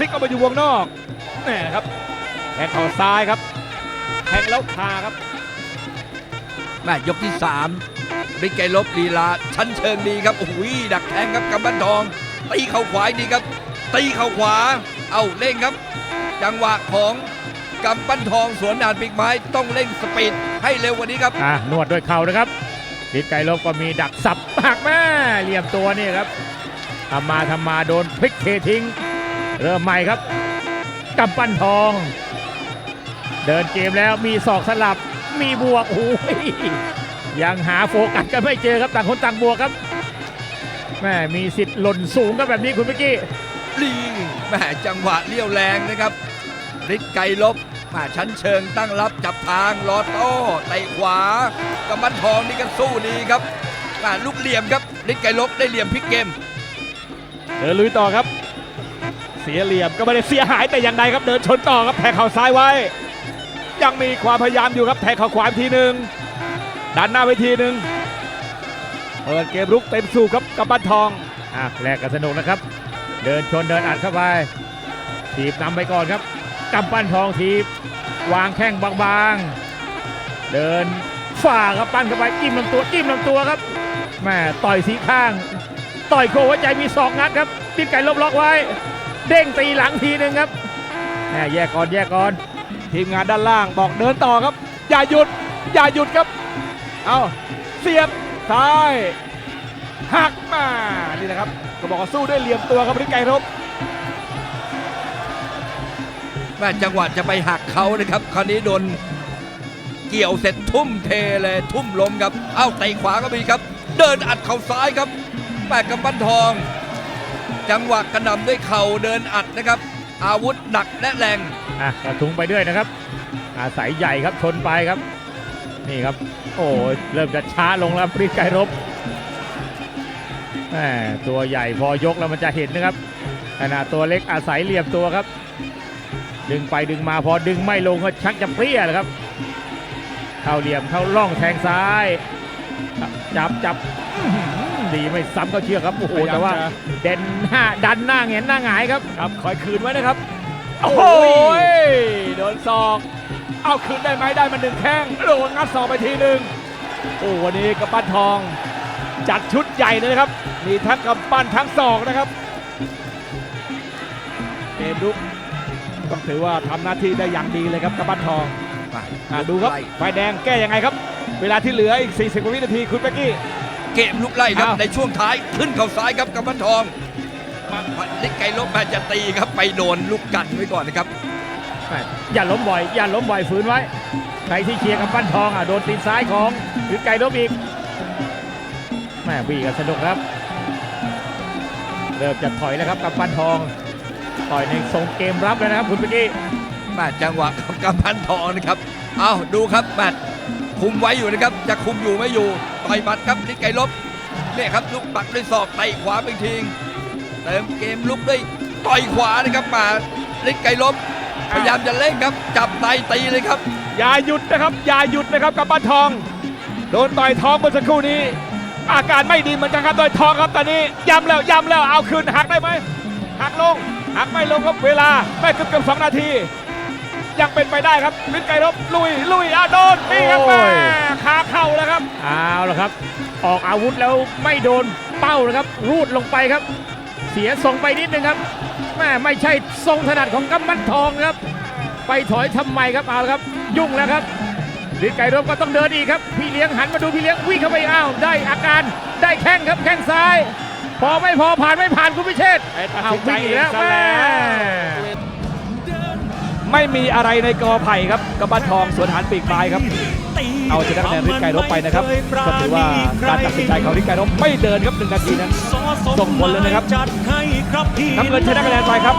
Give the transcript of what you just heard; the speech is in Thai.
ลิกออกมาอยู่วงนอกแหม่ครับแทงเข่าซ้ายครับแทงแล้วคาครับแม่ยกที่สามริกไกลบลีลาชั้นเชิงดีครับโอ้โหดักแทงครับกำบันทองตีเข่าขวาอีกดีครับ ตีเข่าขวา เอาเร่งครับ จังหวะของกำปั้นทองสวนนานปีกไม้ต้องเร่งสปีดให้เร็วกว่านี้ครับอะนวดด้วยเข่านะครับลิศไก่ลบก็มีดักสับปากแม่เหลี่ยมตัวนี่ครับทำมาทำมาโดนพลิกเททิ้ง เริ่มใหม่ครับกำปั้นทอง เดินเกมแล้วมีศอกสลับมีบวกโอ้ยยังหาโฟกัสกันไม่เจอครับต่างคนต่างบวกครับแม่มีสิทธิ์หล่นสูงครับแบบนี้คุณเมื่อกี้ลีแม่จังหวะเลี้ยวแรงนะครับฤทธิ์ไกรลบมาชั้นเชิงตั้งรับจับทางรอโต้เตะขวากำบันทองนี่ก็สู้ดีครับมาลูกเหลี่ยมครับฤทธิ์ไกรลบได้เหลี่ยมพลิกเกมเดินลุยต่อครับ เสียเหลี่ยมก็ไม่ได้เสียหายแต่อย่างใดครับเดินชนต่อครับแทงเข่าซ้ายไว้ ยังมีความพยายามอยู่ครับแทงเข่าขวาอีกทีหนึ่งดันหน้าไปทีหนึ่งเปิดเกมรุกเต็มสูบครับกับบ้านทองอะแลกกันสนุกนะครับ เดินชนเดินอัดเข้าไปทีบนำไปก่อนครับกำปั้นทองทีบวางแข้งบางๆ เดินฝ่าครับปั้นเข้าไปจิ้มลำตัวจิ้มลำตัวครับแม่ต่อยสีข้าง ต่อยโคหัวใจมีสองงัดครับติดไก่ลบล็อกไว้ เด้งตีหลังทีหนึ่งครับแม่แยกก่อนแยกก่อน ทีมงานด้านล่างบอกเดินต่อครับ อย่าหยุด อย่าหยุดครับ เอาเสียบซ้ายหักมา นี่นะครับ ก็บอกว่าสู้ด้วยเหลี่ยมตัวครับฤทธิ์ไกรรบแม่จังหวะจะไปหักเขานะครับคราวนี้โดนเกี่ยวเสร็จทุ่มเทเลยทุ่มลมครับ เอ้าเตะขวาก็มีครับ เดินอัดเข่าซ้ายครับแม่กำปั้นทอง จังหวะกระหน่ำด้วยเข่าเดินอัดนะครับ อาวุธหนักและแรงอะกระทุงไปด้วยนะครับ อาศัยใหญ่ครับชนไปครับ นี่ครับ โอ้เริ่มจะช้าลงแล้วปริไกรบแหมตัวใหญ่พอยกแล้วมันจะเห็นนะครับขณะตัวเล็กอาศัยเหลี่ยมตัวครับ ดึงไปดึงมาพอดึงไม่ลงก็ชักจะเปรี้ยแหละครับ เข้าเหลี่ยมเข้าล่องแทงซ้าย จับจับ อื้อหือดีไม่ซ้ำก็เชื่อกครับโอ้โหแต่ว่าเด่นหน้าดันหน้าเห็นหน้าหงายครับครับคอยคืนไว้นะครับ โอ้โอ้โหโหโดนศอกเอาคืนได้ไหมได้มาหนึ่งแข้งโดนงัดศอกไปทีหนึ่งโอ้วันนี้กำปั้นทอง จัดชุดใหญ่เลยนะครับมีทั้งกำปั้นทั้งศอกนะครับเกมลุกต้องถือว่าทำหน้าที่ได้อย่างดีเลยครับกำปั้นทองอะดูครับไล่ไฟแดงแก้ยังไงครับ เวลาที่เหลืออีก 40กว่าวินาทีคุณเป๊กกี้ เกมลุกไล่ครับ อ้าว ในช่วงท้ายขึ้นเข่าซ้ายครับกำปั้นทองมาลิกไก่ลบแม่จะตีครับไปโดนลูกกันไว้ก่อนนะครับแม่อย่าล้มบ่อย อย่าล้มบ่อยฝืนไว้ ใครที่เชียร์กับปั้นทองอะโดนตีนซ้ายของหรือไก่ล้มอีกแม่บีกันสนุกครับ เริ่มจะถอยแล้วครับกับปั้นทอง ต่อยในทรงเกมรับเลยนะครับคุณเมื่อกี้ แม่จังหวะของกำพันทองนะครับ เอาดูครับแมตคุมไว้อยู่นะครับ จะคุมอยู่ไม่อยู่ ต่อยหมัดครับลิกไก่ลบเนี่ยครับลูกปักด้วยศอกเตะขวาไปทีงเติมเกมลุกด้วยต่อยขวานะครับมาลิกไก่ลบพยายามจะเล่นครับจับในตีเลยครับ อย่าหยุดนะครับ อย่าหยุดนะครับกับบ้านทอง โดนต่อยท้องเมื่อสักครู่นี้ อาการไม่ดีเหมือนกันครับโดยทองครับตอนนี้ย้ำแล้วย้ำแล้วเอาคืนหักได้ไหมหักลงหักไม่ลงครับเวลาไม่เกือบเกือบสองนาที ยังเป็นไปได้ครับวิทย์ไกรรบลุยลุยอาโดนนี่ครับโอ้แม่ยขาเข่าแล้วครับเอาละครับ ออกอาวุธแล้วไม่โดนเป้านะครับ รูดลงไปครับ เสียทรงไปนิดนึงครับแม่ไม่ใช่ทรงถนัดของกำปั้นทองครับ ไปถอยทำไมครับเอาละครับ ยุ่งแล้วครับฤทธิ์ไก่รบก็ต้องเดินอีกครับ พี่เลี้ยงหันมาดูพี่เลี้ยงวิ่งเข้าไปอ้าวได้อาการได้แข้งครับแข้งซ้าย พอไม่พอผ่านไม่ผ่านคุณพิเชษฐ์ไอ้ตัดเอาสินใจวิ่งเออีกงแล้วซะแม่แล้ว ไม่มีอะไรในกอไผ่ครับกับบ้านทองสวนหันปีกปลายครับ เอาชนะคะแนนฤทธิ์ไกรรบไปนะครับก็ถือว่าการตัดสินใจของฤทธิ์ไกรรบไม่เดินครับหนึ่งนาทีนั้นส่งผลเลยนะครับจัดให้ครับทีมน้ำเงินชนะคะแนนไปครับ